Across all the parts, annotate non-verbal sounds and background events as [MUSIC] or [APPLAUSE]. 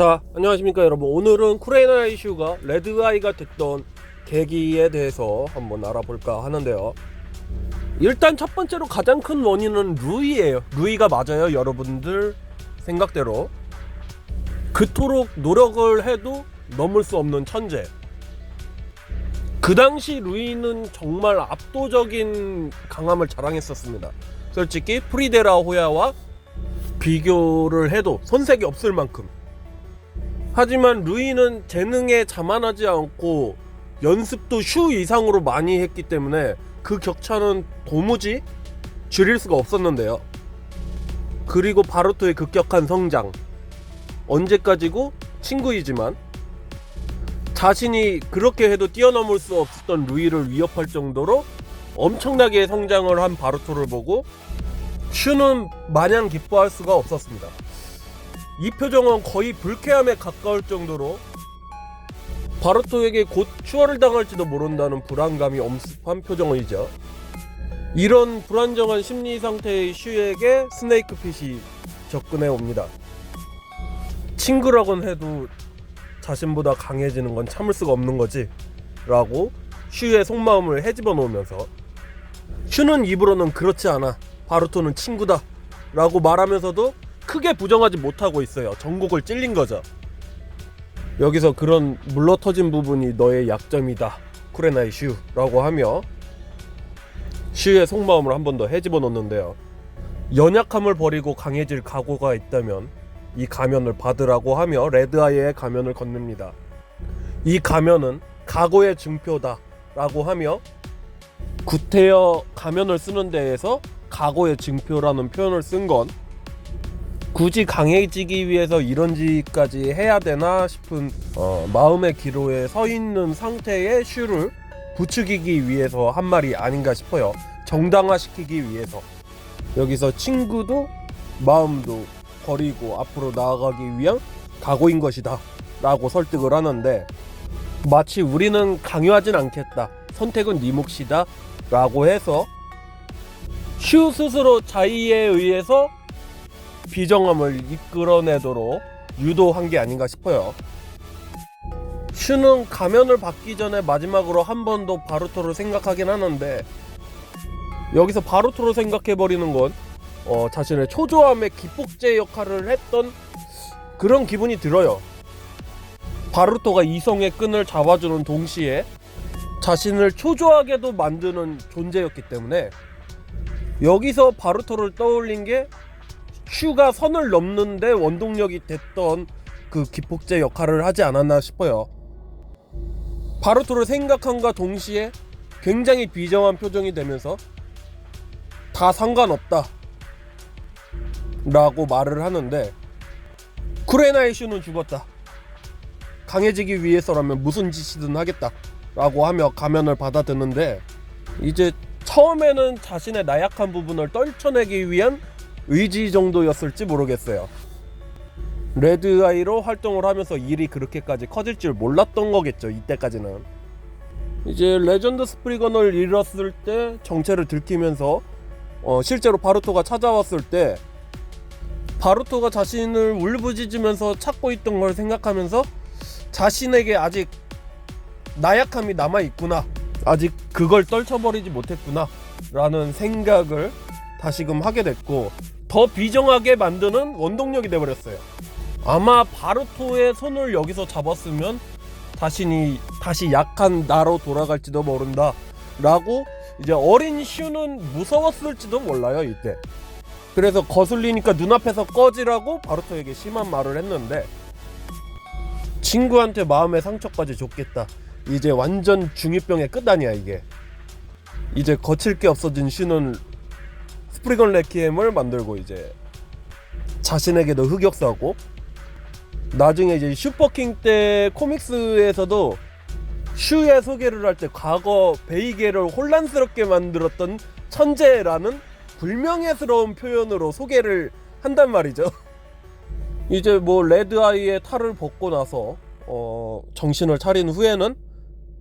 자, 안녕하십니까 여러분. 오늘은 쿠레이나 이슈가 레드아이가 됐던 계기에 대해서 한번 알아볼까 하는데요. 일단 첫 번째로 가장 큰 원인은 루이예요. 루이가 맞아요, 여러분들 생각대로. 그토록 노력을 해도 넘을 수 없는 천재. 그 당시 루이는 정말 압도적인 강함을 자랑했었습니다. 솔직히 프리데라 호야와 비교를 해도 손색이 없을 만큼. 하지만 루이는 재능에 자만하지 않고 연습도 슈 이상으로 많이 했기 때문에 그 격차는 도무지 줄일 수가 없었는데요. 그리고 바루토의 급격한 성장. 언제까지고 친구이지만 자신이 그렇게 해도 뛰어넘을 수 없었던 루이를 위협할 정도로 엄청나게 성장을 한 바루토를 보고 슈는 마냥 기뻐할 수가 없었습니다. 이 표정은 거의 불쾌함에 가까울 정도로 바루토에게 곧 추월을 당할지도 모른다는 불안감이 엄습한 표정이죠. 이런 불안정한 심리 상태의 슈에게 스네이크 핏이 접근해 옵니다. 친구라곤 해도 자신보다 강해지는 건 참을 수가 없는 거지 라고 슈의 속마음을 헤집어 놓으면서 슈는 입으로는 그렇지 않아 바루토는 친구다 라고 말하면서도 크게 부정하지 못하고 있어요. 전곡을 찔린 거죠. 여기서 그런 물러터진 부분이 너의 약점이다. 쿠레나이 슈 라고 하며 슈의 속마음을 한 번 더 헤집어 놓는데요. 연약함을 버리고 강해질 각오가 있다면 이 가면을 받으라고 하며 레드아이의 가면을 건넵니다. 이 가면은 각오의 증표다 라고 하며 구태여 가면을 쓰는 데에서 각오의 증표라는 표현을 쓴 건 굳이 강해지기 위해서 이런 짓까지 해야 되나 싶은 어, 마음의 기로에 서 있는 상태의 슈를 부추기기 위해서 한 말이 아닌가 싶어요. 정당화시키기 위해서. 여기서 친구도 마음도 버리고 앞으로 나아가기 위한 각오인 것이다 라고 설득을 하는데 마치 우리는 강요하진 않겠다 선택은 네 몫이다 라고 해서 슈 스스로 자의에 의해서 비정함을 이끌어내도록 유도한 게 아닌가 싶어요 슈는 가면을 받기 전에 마지막으로 한 번 더 바루토를 생각하긴 하는데 여기서 바루토로 생각해버리는 건 어, 자신의 초조함의 기폭제 역할을 했던 그런 기분이 들어요. 바루토가 이성의 끈을 잡아주는 동시에 자신을 초조하게도 만드는 존재였기 때문에 여기서 바루토를 떠올린 게 슈가 선을 넘는데 원동력이 됐던 그 기폭제 역할을 하지 않았나 싶어요. 바루토를 생각함과 동시에 굉장히 비정한 표정이 되면서 다 상관없다 라고 말을 하는데 쿠레나의 슈는 죽었다. 강해지기 위해서라면 무슨 짓이든 하겠다. 라고 하며 가면을 받아드는데 이제 처음에는 자신의 나약한 부분을 떨쳐내기 위한 의지 정도였을지 모르겠어요. 레드아이로 활동을 하면서 일이 그렇게까지 커질 줄 몰랐던 거겠죠. 이때까지는. 이제 레전드 스프리건을 잃었을 때 정체를 들키면서 어, 실제로 바루토가 찾아왔을 때 바루토가 자신을 울부짖으면서 찾고 있던 걸 생각하면서 자신에게 아직 나약함이 남아 있구나. 아직 그걸 떨쳐버리지 못했구나. 라는 생각을 다시금 하게 됐고 더 비정하게 만드는 원동력이 돼버렸어요. 아마 바루토의 손을 여기서 잡았으면 자신이 다시 약한 나로 돌아갈지도 모른다. 라고 이제 어린 슈는 무서웠을지도 몰라요 이때. 그래서 거슬리니까 눈앞에서 꺼지라고 바루토에게 심한 말을 했는데 친구한테 마음의 상처까지 줬겠다. 이제 완전 중이병의 끝 아니야 이게. 이제 거칠 게 없어진 슈는 스프리건 레키엠을 만들고 이제 자신에게도 흑역사고 나중에 이제 슈퍼킹 때 코믹스에서도 슈의 소개를 할 때 과거 베이게를 혼란스럽게 만들었던 천재라는 불명예스러운 표현으로 소개를 한단 말이죠. [LAUGHS] 이제 뭐 레드아이의 탈을 벗고 나서 어, 정신을 차린 후에는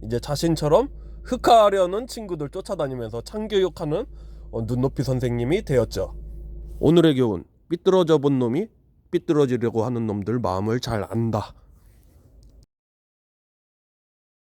이제 자신처럼 흑화하려는 친구들 쫓아다니면서 참교육하는 어, 눈높이 선생님이 되었죠. 오늘의 교훈 삐뚤어져 본 놈이 삐뚤어지려고 하는 놈들 마음을 잘 안다.